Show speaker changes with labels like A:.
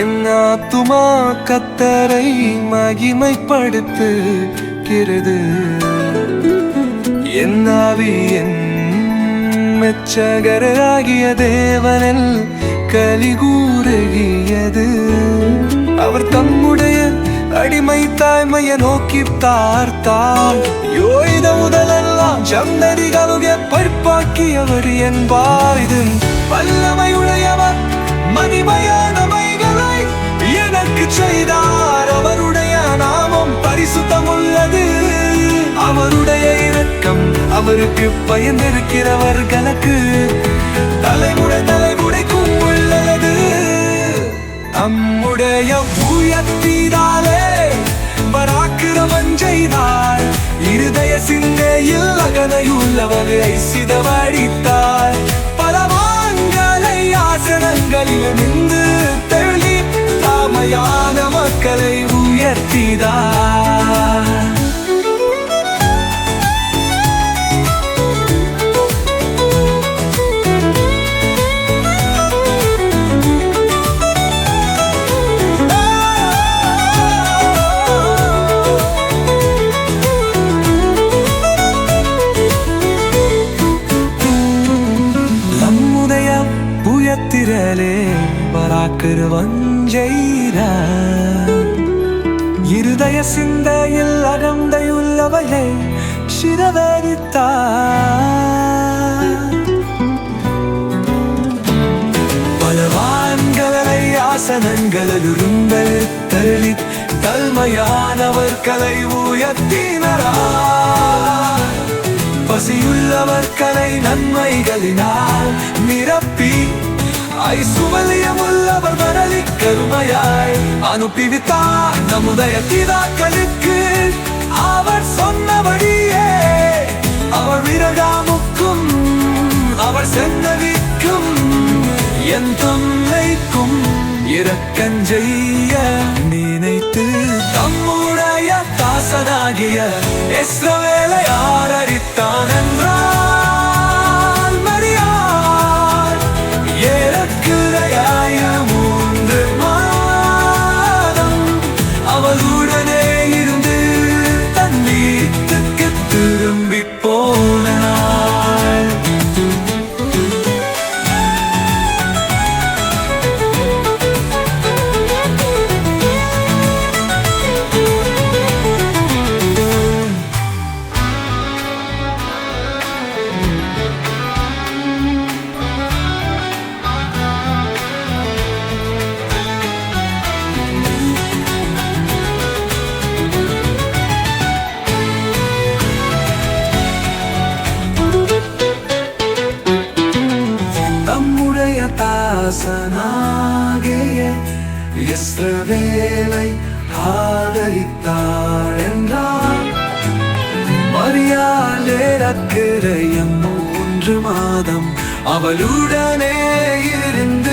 A: என் ஆத்துமா கத்தரை மகிமைப்படுத்துகிறது. என் ஆவி என் மெச்சகராகிய தேவனில் கலிகூறுகியது அவர் தம்முடைய அடிமை தாய்மையை நோக்கி தார்த்தார் யோயித முதலெல்லாம் சந்ததிகளுடைய பற்பாக்கியவர் என்பார் இது. வல்லமையுள்ள மகிமையானவைகளை எனக்கு செய்தார் அவருடைய நாமம் பரிசுத்தம் உள்ளது அவருடைய இரக்கம் அவருக்கு பயந்திருக்கிறவர்களுக்கு தலைமுறை தலைமுறைக்கும் உள்ளது. நம்முடைய உயர்த்தினாலே பராக்கிரமம் செய்தார். இருதய சிந்தையில் அகனையுள்ளவரை சிதவடித்தார் புயத்திரலே பராக்கிரவஞ்செய்த இருதய சிந்தையில் அகந்தையுள்ளவளை சிரவரித்தார் பலவான்களை ஆசனங்களிருந்தல் தள்ளி தல்மையானவர் தல்மையானவர்களை உயர்த்தினரா. பசியுள்ளவர்களை நன்மைகளினால் நிரப்பி ஐசுவலியமுள்ளவர் மனலி கருமையாய் அனுப்பிவித்தார் நம்முடைய பிதாக்களுக்கு அவர் சொன்னபடியே. அவர் விரகாமுக்கும் அவர் சென்னவிக்கும் என் தொல்லைக்கும் இரக்கஞ்செய்ய நினைத்து தம்முடைய தாசனாகிய இஸ்ரவேலை ஆரரித்தான் என்றார் You. தாசனாகிய இஸ்ரவேலை ஆதரித்தார் என்றார் மரியாளேரக்கிரையம் மூன்று மாதம் அவளுடனே இருந்து